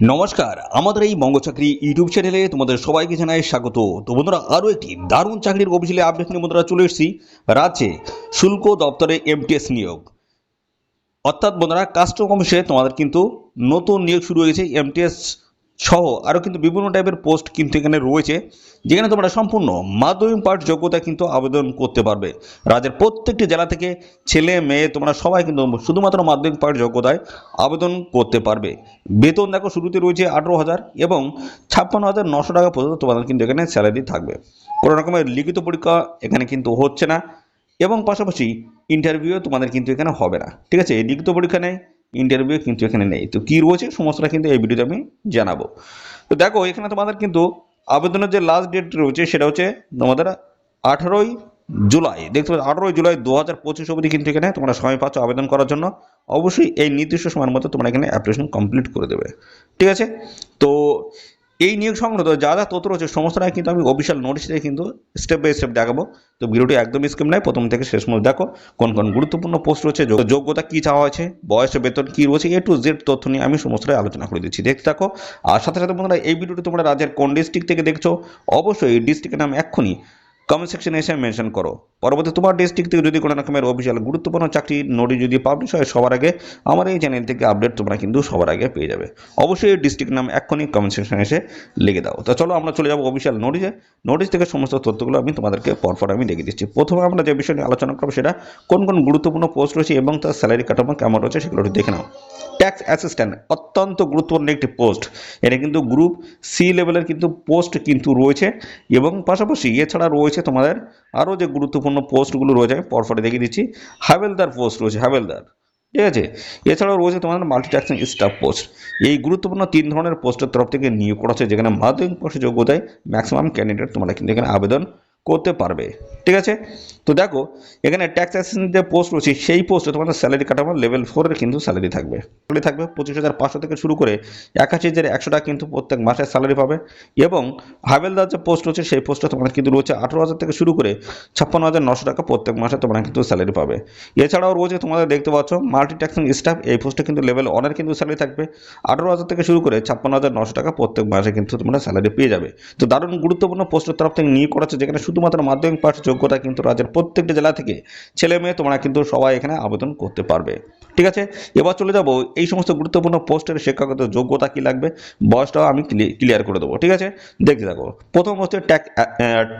নমস্কার, আমাদের এই বঙ্গচাকরি ইউটিউব চ্যানেলে তোমাদের সবাইকে জানাই স্বাগত। তো বন্ধুরা, আরও একটি দারুণ চাকরির অভিযোগে আপডেট নিয়ে বন্ধুরা চলে এসেছি। রাজ্যে শুল্ক দপ্তরে এমটিএস নিয়োগ। অর্থাৎ বন্ধুরা কাস্টম অফিসে তোমাদের কিন্তু নতুন নিয়োগ শুরু হয়েছে এমটিএস সহ আরও কিন্তু বিভিন্ন টাইপের পোস্ট কিন্তু এখানে রয়েছে, যেখানে তোমরা সম্পূর্ণ মাধ্যমিক পাঠ যোগ্যতা কিন্তু আবেদন করতে পারবে। রাজ্যের প্রত্যেকটি জেলা থেকে ছেলে, মেয়ে তোমরা সবাই কিন্তু শুধুমাত্র মাধ্যমিক পাঠ যোগ্যতায় আবেদন করতে পারবে। বেতন দেখো শুরুতে রয়েছে আঠেরো হাজার এবং ছাপ্পান্ন হাজার নশো টাকা পর্যন্ত তোমাদের কিন্তু এখানে স্যালারি থাকবে। কোনো রকমের লিখিত পরীক্ষা এখানে কিন্তু হচ্ছে না এবং পাশাপাশি ইন্টারভিউ তোমাদের কিন্তু এখানে হবে না। ঠিক আছে? লিখিত পরীক্ষা নেই ইন্টারভিউ কিন্তু এখানে নেই। তো কী রয়েছে সমস্তটা কিন্তু এই ভিডিওতে আমি জানাব। তো দেখো, এখানে তোমাদের কিন্তু আবেদনের যে লাস্ট ডেট রয়েছে সেটা হচ্ছে তোমাদের আঠারোই জুলাই। দেখতে পাচ্ছ, আঠেরোই জুলাই দু হাজার পঁচিশ অবধি কিন্তু এখানে তোমরা সময় পাচ্ছ আবেদন করার জন্য। অবশ্যই এই নির্দিষ্ট সময়ের মধ্যে তোমরা এখানে অ্যাপ্লিকেশন কমপ্লিট করে দেবে। ঠিক আছে? তো এই নিয়োগ সংক্রান্ত যা যা তথ্য রয়েছে সমস্তটাই কিন্তু আমি অফিসিয়াল নোটিশ দিয়ে কিন্তু স্টেপ বাই স্টেপ দেখাবো। তো ভিডিওটি একদম স্কিম নাই প্রথম থেকে শেষ মধ্যে দেখো কোন কোন গুরুত্বপূর্ণ পোস্ট রয়েছে যোগ্যতা কী চাওয়া হয়েছে, বয়স, বেতন কী রয়েছে এ টু জেড তথ্য নিয়ে আমি সমস্তটাই আলোচনা করে দিচ্ছি। দেখতে থাকো। আর সাথে সাথে বন্ধুরা, এই ভিডিওটি তোমরা রাজ্যের কোন ডিস্ট্রিক্ট থেকে দেখছ, অবশ্যই এই ডিস্ট্রিক্টের নাম এক্ষুনি কমেন্ট সেকশনে এসে মেনশন করো। পরবর্তী তোমার ডিস্ট্রিক্ট থেকে যদি কোনো রকমের অফিসিয়াল গুরুত্বপূর্ণ চাকরির নোটিশ যদি পাবলিশ হয় সবার আগে, আমার এই চ্যানেল থেকে আপডেট তোমরা কিন্তু সবার আগে পেয়ে যাবে। অবশ্যই ডিস্ট্রিক্ট নাম এক্ষুনি কমেন্ট সেকশনে এসে লিখে দাও। তো চলো আমরা চলে যাব অফিসিয়াল নোটিশে নোটিশ থেকে সমস্ত তথ্যগুলো আমি তোমাদেরকে পরপর আমি দেখে দিচ্ছি। প্রথমে আমরা যে বিষয় নিয়ে আলোচনা করব সেটা কোন কোন গুরুত্বপূর্ণ পোস্ট রয়েছে এবং তার স্যালারি কাঠামো কেমন রয়েছে সেগুলো দেখে নাও। ট্যাক্স অ্যাসিস্ট্যান্ট অত্যন্ত গুরুত্বপূর্ণ একটি পোস্ট এটা কিন্তু গ্রুপ সি লেভেলের কিন্তু পোস্ট কিন্তু রয়েছে এবং পাশাপাশি এছাড়া রয়েছে তোমাদের। আরও যে গুরুত্বপূর্ণ পোস্টগুলো রয়েছে পরপরে দেখিয়ে দিচ্ছি। হাবেলদার পোস্ট রয়েছে, হাবেলদার। ঠিক আছে? এছাড়াও রয়েছে তোমাদের মাল্টিটাস্কিং স্টাফ পোস্ট এই গুরুত্বপূর্ণ তিন ধরনের পোস্টের তরফ থেকে নিয়োগ করা হচ্ছে, যেখানে মাধ্যমিক পোস্টের যোগ্যতায় ম্যাক্সিমাম ক্যান্ডিডেট তোমরা কিন্তু এখানে আবেদন করতে পারবে, ঠিক আছে? তো দেখো, এখানে ট্যাক্স অ্যাসিস্ট্যান্ট যে পোস্ট রয়েছে, সেই পোস্টে তোমাদের স্যালারি কাঠামো লেভেল ফোরের কিন্তু স্যালারি থাকবে। স্যালারি থাকবে পঁচিশ হাজার পাঁচশো থেকে শুরু করে একাশি হাজার একশো টাকা কিন্তু প্রত্যেক মাসে স্যালারি পাবে এবং হাবেলদার যে পোস্ট রয়েছে, সেই পোস্টে তোমাদের কিন্তু রয়েছে আঠেরো হাজার থেকে শুরু করে ছাপ্পান্ন হাজার নশো টাকা প্রত্যেক মাসে তোমরা কিন্তু স্যালারি পাবে। এছাড়াও রয়েছে তোমাদের দেখতে পাচ্ছ মাল্টি ট্যাক্সিং স্টাফ এই পোস্টে কিন্তু লেভেল ওয়ানের কিন্তু স্যালারি থাকবে। আঠেরো হাজার থেকে শুরু করে ছাপ্পান্ন হাজার নশো টাকা প্রত্যেক মাসে কিন্তু তোমরা স্যালারি পেয়ে যাবে। তো দারুণ গুরুত্বপূর্ণ পোস্টের তরফ থেকে নিয়োগ করা যেখানে শুধুমাত্র মাধ্যমিক পাশ যোগ্যতা কিন্তু রাজ্যের প্রত্যেকটা জেলা থেকে ছেলে মেয়ে তোমরা কিন্তু সবাই এখানে আবেদন করতে পারবে। ঠিক আছে? এবার চলে যাব এই সমস্ত গুরুত্বপূর্ণ পোস্টের শিক্ষাগত যোগ্যতা কি লাগবে বয়সটাও আমি ক্লিয়ার করে দেবো, ঠিক আছে? দেখতে থাকো। প্রথম হচ্ছে ট্যাক্স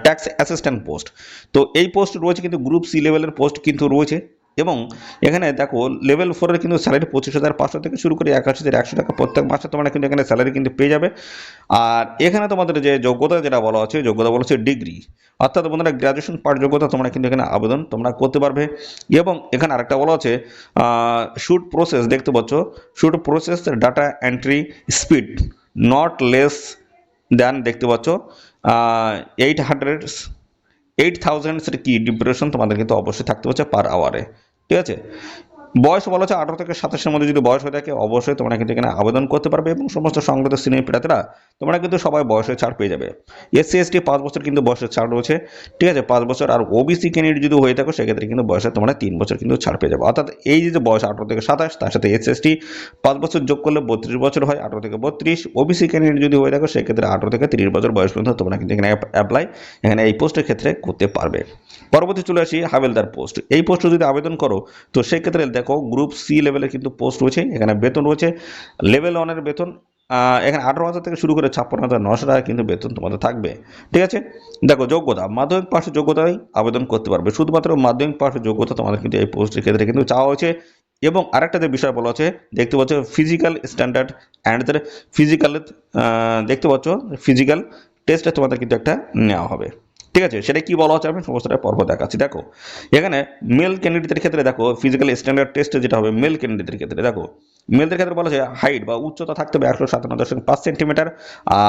ট্যাক্স অ্যাসিস্ট্যান্ট পোস্ট তো এই পোস্ট রয়েছে কিন্তু গ্রুপ সি লেভেলের পোস্ট কিন্তু রয়েছে। এবং এখানে দেখো লেভেল ফোরের কিন্তু স্যালারি পঁচিশ হাজার পাঁচশো থেকে শুরু করে একাশি হাজার একশো টাকা প্রত্যেক মাসে তোমরা কিন্তু এখানে স্যালারি কিন্তু পেয়ে যাবে। আর এখানে তোমাদের যে যোগ্যতা যেটা বলা হচ্ছে যোগ্যতা বলা হচ্ছে ডিগ্রি অর্থাৎ বন্ধুরা গ্র্যাজুয়েশন পার যোগ্যতা তোমরা কিন্তু এখানে আবেদন তোমরা করতে পারবে। এবং এখানে আরেকটা বলা হচ্ছে শুট প্রসেস দেখতে পাচ্ছ। Shoot process data entry speed not less than দেখতে পাচ্ছ এইট হান্ড্রেড এইট থাউজেন্ডসের কি ডিপ্রেশন তোমাদের কিন্তু অবশ্যই থাকতে হচ্ছে পার আওয়ারে ঠিক আছে? বয়স বলা হচ্ছে আঠারো থেকে সাতাশের মধ্যে যদি বয়স হয়ে থাকে, অবশ্যই তোমরা কিন্তু এখানে আবেদন করতে পারবে এবং সমস্ত সংগত শ্রেণির প্রার্থীরা তোমরা কিন্তু সবাই বয়সের ছাড় পেয়ে যাবে। এসসি এসটি পাঁচ বছর কিন্তু বয়সের ছাড় রয়েছে। ঠিক আছে, পাঁচ বছর। আর ওবিসি ক্যান্ডিডেট যদি হয়ে থাকো, সেক্ষেত্রে কিন্তু বয়সে তোমরা তিন বছর কিন্তু ছাড় পেয়ে যাবে। অর্থাৎ এই যে বয়স আঠারো থেকে সাতাশ, তার সাথে এস এসটি পাঁচ বছর যোগ করলে বত্রিশ বছর হয়, আঠারো থেকে বত্রিশ। ওবিসি ক্যান্ডিডেট যদি হয়ে থাকো, সেক্ষেত্রে আঠারো থেকে তিরিশ বছর বয়স পর্যন্ত তোমরা কিন্তু এখানে অ্যাপ্লাই এখানে এই পোস্টের ক্ষেত্রে করতে পারবে। পরবর্তী চলে আসি হাবেলদার পোস্ট এই পোস্টে যদি আবেদন করো, তো সেক্ষেত্রে দেখো গ্রুপ সি লেভেলের কিন্তু পোস্ট রয়েছে, এখানে বেতন রয়েছে লেভেল ওয়ানের বেতন এখানে আঠারো হাজার থেকে শুরু করে ছাপ্পান্ন হাজার নশো টাকা কিন্তু বেতন তোমাদের থাকবে, ঠিক আছে? দেখো, যোগ্যতা, মাধ্যমিক পাশের যোগ্যতায় আবেদন করতে পারবে, শুধুমাত্র মাধ্যমিক পাশের যোগ্যতা তোমাদের কিন্তু এই পোস্টের ক্ষেত্রে কিন্তু চাওয়া হয়েছে, এবং আরেকটা যে বিষয় বলা হচ্ছে, দেখতে পাচ্ছ ফিজিক্যাল স্ট্যান্ডার্ড অ্যান্ড ফিজিক্যাল দেখতে পাচ্ছ ফিজিক্যাল টেস্টে তোমাদের কিন্তু একটা নেওয়া হবে। ঠিক আছে? সেটা কি বলা হচ্ছে? আমি সমস্তটা পর্ব দেখাচ্ছি। দেখো, এখানে মেল ক্যান্ডিডেটের ক্ষেত্রে দেখো ফিজিক্যাল স্ট্যান্ডার্ড টেস্টে যেটা হবে মেল ক্যান্ডিডেটের ক্ষেত্রে। দেখো মেলদের ক্ষেত্রে বলা যায় হাইট বা উচ্চতা থাকতে হবে একশো সাতান্ন দশমিক পাঁচ সেন্টিমিটার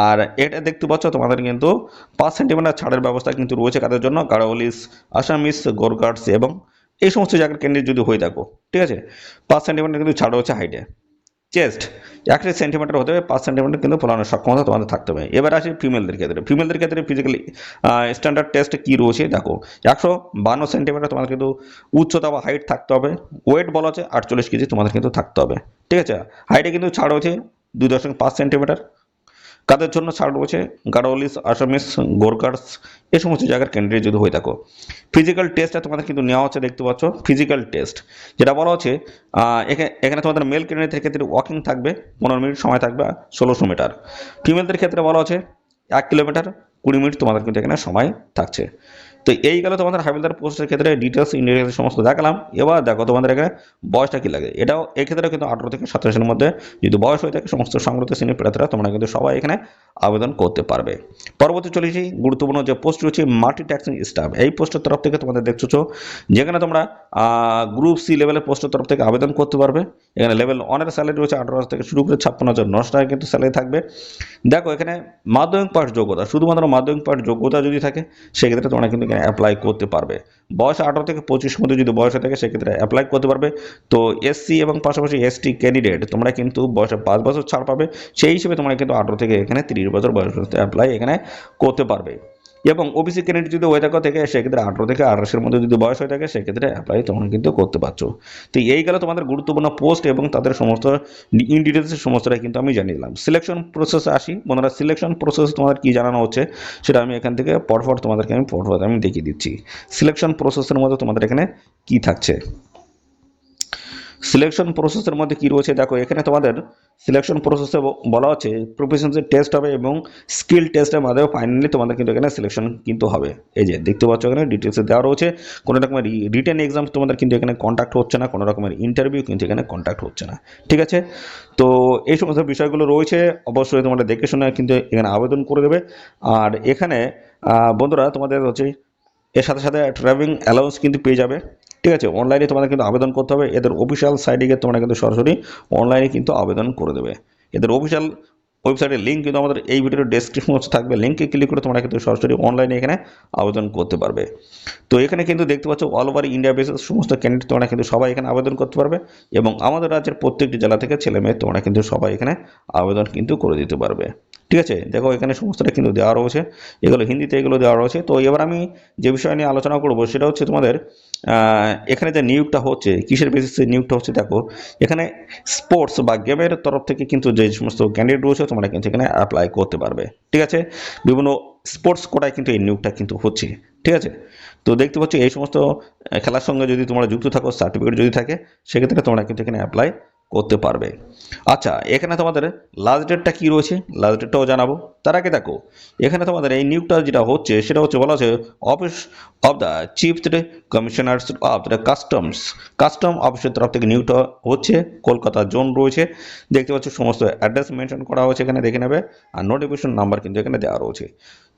আর এটা দেখতে পাচ্ছ, তোমাদের কিন্তু পাঁচ সেন্টিমিটার ছাড়ের ব্যবস্থা কিন্তু রয়েছে কাদের জন্য? গাড়োলিস আসামিস গোরগার্ডস এবং এই সমস্ত জায়গার ক্যান্ডিডেট যদি হয়ে থাকো, ঠিক আছে? পাঁচ সেন্টিমিটার কিন্তু ছাড় হচ্ছে হাইটে চেস্ট একশো সেন্টিমিটার হতে হবে, পাঁচ সেন্টিমিটার কিন্তু ফলানোর সক্ষমতা তোমাদের থাকতে হবে। এবার আসি ফিমেলদের ক্ষেত্রে। ফিমেলদের ক্ষেত্রে ফিজিক্যালি স্ট্যান্ডার্ড টেস্ট কী রয়েছে? দেখো, একশো বান্ন সেন্টিমিটার তোমাদের কিন্তু উচ্চতা বা হাইট থাকতে হবে। ওয়েট বলা আছে আটচল্লিশ কেজি তোমাদের কিন্তু থাকতে হবে। ঠিক আছে? হাইটে কিন্তু ছাড় হচ্ছে দুই দশমিক পাঁচ সেন্টিমিটার কাদের জন্য ছাড় রয়েছে? গাড়োয়ালিস আসামিস গোরকার্স এ সমস্ত জায়গার ক্যান্ডিডেট যদি হয়ে থাকো। ফিজিক্যাল টেস্টটা তোমাদের কিন্তু নেওয়া হচ্ছে, দেখতে পাচ্ছ। ফিজিক্যাল টেস্ট যেটা বলা হচ্ছে এখানে তোমাদের মেল ক্যান্ডিডেটের ক্ষেত্রে ওয়াকিং থাকবে, পনেরো মিনিট সময় থাকবে ষোলোশো মিটার। ফিমেলদের ক্ষেত্রে বলা হচ্ছে, এক কিলোমিটার, কুড়ি মিনিট তোমাদের কিন্তু এখানে সময় থাকছে। তো এই গেল তোমাদের হাবিলদার পোস্টের ক্ষেত্রে ডিটেলস ইন্ডিয়াস সমস্ত দেখালাম। এবার দেখো তোমাদের এখানে বয়সটা কী লাগে? এটাও এক্ষেত্রে কিন্তু আঠারো থেকে সাতাশের মধ্যে যদি বয়স হয়ে থাকে, সমস্ত সংগ্রহ শ্রেণির প্রার্থীরা তোমরা কিন্তু সবাই এখানে আবেদন করতে পারবে। পরবর্তী চলেছি গুরুত্বপূর্ণ যে পোস্ট রয়েছে মাল্টি ট্যাক্সিং স্টাফ এই পোস্টের তরফ থেকে তোমাদের দেখছ যেখানে তোমরা গ্রুপ সি লেভেলের পোস্টের তরফ থেকে আবেদন করতে পারবে। এখানে লেভেল ওয়ানের স্যালারি রয়েছে আঠারো হাজার থেকে শুরু করে ছাপ্পান্ন হাজার নশো টাকা কিন্তু স্যালারি থাকবে। দেখো, এখানে মাধ্যমিক পাঠ যোগ্যতা, শুধুমাত্র মাধ্যমিক পাঠ যোগ্যতা যদি থাকে, সেক্ষেত্রে তোমরা কিন্তু এখানে অ্যাপ্লাই করতে পারবে। বয়স আঠারো থেকে পঁচিশ মধ্যে যদি বয়স থাকে, সেক্ষেত্রে অ্যাপ্লাই করতে পারবে। তো এসসি এবং পাশাপাশি এসটি ক্যান্ডিডেট তোমরা কিন্তু বয়সে পাঁচ বছর ছাড় পাবে। সেই হিসেবে তোমরা কিন্তু আঠারো থেকে এখানে তিরিশ বছর বয়স অ্যাপ্লাই এখানে করতে পারবে। এবং ওবিসি ক্যান্ডিডেট যদি হয়ে থাকো থেকে সেক্ষেত্রে আঠারো থেকে আঠাশের মধ্যে যদি বয়স হয়ে থাকে সেক্ষেত্রে অ্যাপ্লাই তোমরা কিন্তু করতে পারছ। তো এই গেল তোমাদের গুরুত্বপূর্ণ পোস্ট এবং তাদের সমস্ত ইন ডিটেলসের সমস্তটা কিন্তু আমি জানিয়ে দিলাম। সিলেকশন প্রসেসে আসি। বন্ধুরা সিলেকশন প্রসেস তোমাদের কী জানানো হচ্ছে সেটা আমি এখান থেকে পরপর তোমাদেরকে আমি পরপর আমি দেখিয়ে দিচ্ছি। সিলেকশন প্রসেসের মধ্যে তোমাদের এখানে কি থাকছে? সিলেকশন প্রসেসের মধ্যে কি রয়েছে? দেখো, এখানে তোমাদের সিলেকশন প্রসেসে বলা হচ্ছে প্রফেশনসি টেস্ট হবে এবং স্কিল টেস্টের মাধ্যমে ফাইনালি তোমাদের কিন্তু এখানে সিলেকশন কিন্তু হবে। এই যে, দেখতে পাচ্ছ এখানে ডিটেলসে দেওয়া রয়েছে। কোনো রকমের রিটেন এক্সাম তোমাদের কিন্তু এখানে কন্ট্যাক্ট হচ্ছে না, কোনো রকমের ইন্টারভিউ কিন্তু এখানে কন্ট্যাক্ট হচ্ছে না। ঠিক আছে? তো এই সমস্ত বিষয়গুলো রয়েছে, অবশ্যই তোমরা দেখে শুনে কিন্তু এখানে আবেদন করে দেবে। আর এখানে বন্ধুরা তোমাদের হচ্ছে, এর সাথে সাথে ট্রাভেলিং অ্যালাউন্স কিন্তু পেয়ে যাবে। ঠিক আছে অনলাইনে তোমাদের কিন্তু আবেদন করতে হবে। এদের অফিসিয়াল সাইটে গিয়ে তোমরা কিন্তু সরাসরি অনলাইনে কিন্তু আবেদন করে দেবে। এদের অফিসিয়াল ওয়েবসাইটের লিঙ্ক কিন্তু আমাদের এই ভিডিওর ডেসক্রিপশন থাকবে। লিঙ্কে ক্লিক করে তোমরা কিন্তু সরাসরি অনলাইনে এখানে আবেদন করতে পারবে। তো এখানে কিন্তু দেখতে পাচ্ছ অল ওভার ইন্ডিয়া বেসিস সমস্ত ক্যান্ডিডেট তোমরা কিন্তু সবাই এখানে আবেদন করতে পারবে এবং আমাদের রাজ্যের প্রত্যেকটি জেলা থেকে ছেলে মেয়ে তোমরা কিন্তু সবাই এখানে আবেদন কিন্তু করে দিতে পারবে। ঠিক আছে? দেখো, এখানে সমস্তটা কিন্তু দেওয়া রয়েছে। এগুলো হিন্দিতে এগুলো দেওয়া রয়েছে। তো এবার আমি যে বিষয় নিয়ে আলোচনা করব, সেটা হচ্ছে তোমাদের এখানে যে নিয়োগটা হচ্ছে, কিসের বেসিসে নিয়োগটা হচ্ছে দেখো, এখানে স্পোর্টস বা গেমের তরফ থেকে কিন্তু যে সমস্ত ক্যান্ডিডেট রয়েছে, তোমরা কিন্তু এখানে অ্যাপ্লাই করতে পারবে। ঠিক আছে? বিভিন্ন স্পোর্টস কোটায় কিন্তু এই নিয়োগটা কিন্তু হচ্ছে। ঠিক আছে? তো দেখতে পাচ্ছ, এই সমস্ত খেলার সঙ্গে যদি তোমরা যুক্ত থাকো সার্টিফিকেট যদি থাকে, সেক্ষেত্রে তোমরা কিন্তু এখানে অ্যাপ্লাই করতে পারবে। আচ্ছা এখানে তোমাদের লাস্ট ডেটটা কী রয়েছে? লাস্ট ডেটটাও জানাব। তার আগে দেখো, এখানে তোমাদের এই নিয়োগটা যেটা হচ্ছে, সেটা হচ্ছে বলা হচ্ছে office of the chief commissioners of the customs custom অফিসের তরফ থেকে নিয়োগটা হচ্ছে। কলকাতা জোন রয়েছে। দেখতে পাচ্ছ, সমস্ত অ্যাড্রেস মেনশন করা হয়েছে এখানে, দেখে নেবে। আর নোটিফিকেশন নাম্বার কিন্তু এখানে দেওয়া রয়েছে।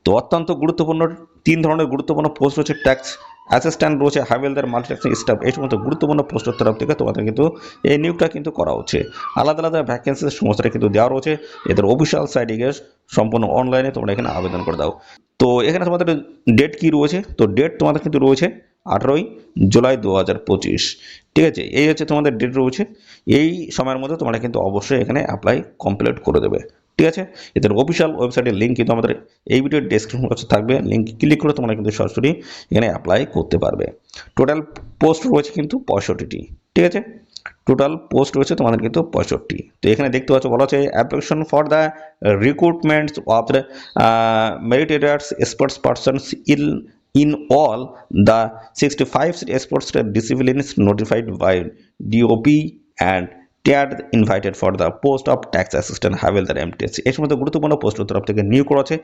তো অত্যন্ত গুরুত্বপূর্ণ, তিন ধরনের গুরুত্বপূর্ণ পোস্ট রয়েছে ট্যাক্স অ্যাসিস্ট্যান্ট রয়েছে হাইওয়েলদার মাল্টিট্যাক্সিং স্টাফ এই সমস্ত গুরুত্বপূর্ণ পোস্টের তরফ থেকে তোমাদের কিন্তু এই নিয়োগটা কিন্তু করা হচ্ছে। আলাদা আলাদা ভ্যাকেন্সি সমস্তটা কিন্তু দেওয়া রয়েছে। এদের অফিসিয়াল সাইটে গিয়ে সম্পূর্ণ অনলাইনে তোমরা এখানে আবেদন করে দাও। তো এখানে তোমাদের ডেট কি রয়েছে? তো ডেট তোমাদের কিন্তু রয়েছে আঠেরোই জুলাই দু হাজার পঁচিশ। ঠিক আছে? এই হচ্ছে তোমাদের ডেট রয়েছে। এই সময়ের মধ্যে তোমরা কিন্তু অবশ্যই এখানে অ্যাপ্লাই কমপ্লিট করে দেবে। ঠিক আছে? এদের অফিসিয়াল ওয়েবসাইটের লিঙ্ক কিন্তু আমাদের এই ভিডিওর ডেসক্রিপশন বক্সে থাকবে। লিঙ্ক ক্লিক করে তোমরা কিন্তু সরাসরি এখানে অ্যাপ্লাই করতে পারবে। টোটাল পোস্ট রয়েছে কিন্তু পঁয়ষট্টিটি, ঠিক আছে? টোটাল পোস্ট রয়েছে তোমাদের কিন্তু পঁয়ষট্টি। তো এখানে দেখতে পাচ্ছ, বলা হচ্ছে application for the recruitment of the meritorious sports persons in in all the 65 sports disciplines notified by DOP and tier invited for the post of tax assistant haven the MTS এর সমস্ত গুরুত্বপূর্ণ পোস্টের তরফ থেকে নিয়োগ করা আছে।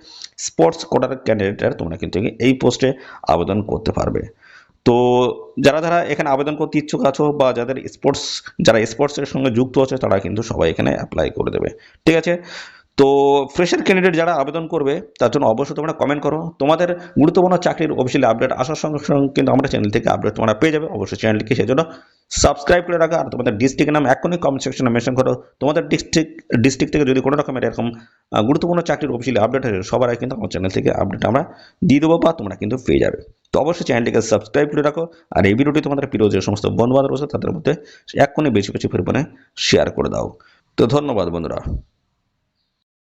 স্পোর্টস কোটার ক্যান্ডিডেটরা তোমরা কিন্তু এই পোস্টে আবেদন করতে পারবে। তো যারা যারা এখানে আবেদন করতে ইচ্ছুক আছো বা যাদের স্পোর্টস যারা স্পোর্টসের সঙ্গে যুক্ত আছে তারা কিন্তু সবাই এখানে অ্যাপ্লাই করে দেবে। ঠিক আছে? তো ফ্রেশার ক্যান্ডিডেট যারা আবেদন করবে, তার জন্য অবশ্যই তোমরা কমেন্ট করো। তোমাদের গুরুত্বপূর্ণ চাকরির অফিসিয়ালি আপডেট আসার সঙ্গে সঙ্গে কিন্তু আমরা চ্যানেল থেকে আপডেট তোমরা পেয়ে যাবে। অবশ্যই চ্যানেলটিকে সেই জন্য সাবস্ক্রাইব করে রাখা আর তোমাদের ডিস্ট্রিক্টের নাম এখনই কমেন্ট সেকশনে মেনশন করো। তোমাদের ডিস্ট্রিক্ট ডিস্ট্রিক্ট থেকে যদি কোনো রকমের এরকম গুরুত্বপূর্ণ চাকরির অফিসিয়ালি আপডেট আছে সবার আগে কিন্তু আমার চ্যানেল থেকে আপডেট আমরা দিয়ে দেবো বা তোমরা কিন্তু পেয়ে যাবে। তো অবশ্যই চ্যানেলটিকে সাবস্ক্রাইব করে রাখো। আর এই ভিডিওটি তোমাদের প্রিয় যে সমস্ত বন্ধু বান্ধব তাদের মধ্যে এক্ষুনি বেশি বেশি পরিমাণে শেয়ার করে দাও। তো ধন্যবাদ বন্ধুরা।